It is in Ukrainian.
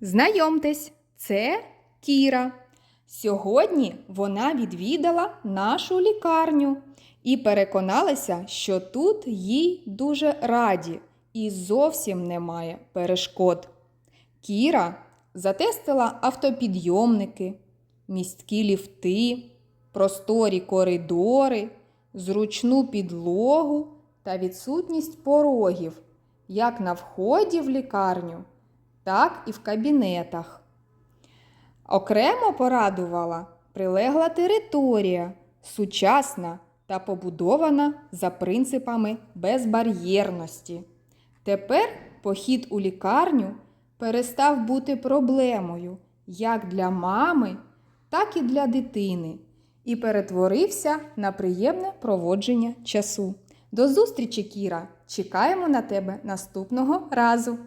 Знайомтесь, це Кіра. Сьогодні вона відвідала нашу лікарню і переконалася, що тут їй дуже раді і зовсім немає перешкод. Кіра затестила автопідйомники, місткі ліфти, просторі коридори, зручну підлогу та відсутність порогів як на вході в лікарню, так і в кабінетах. Окремо порадувала прилегла територія, сучасна та побудована за принципами безбар'єрності. Тепер похід у лікарню перестав бути проблемою як для мами, так і для дитини, і перетворився на приємне проводження часу. До зустрічі, Кіра! Чекаємо на тебе наступного разу!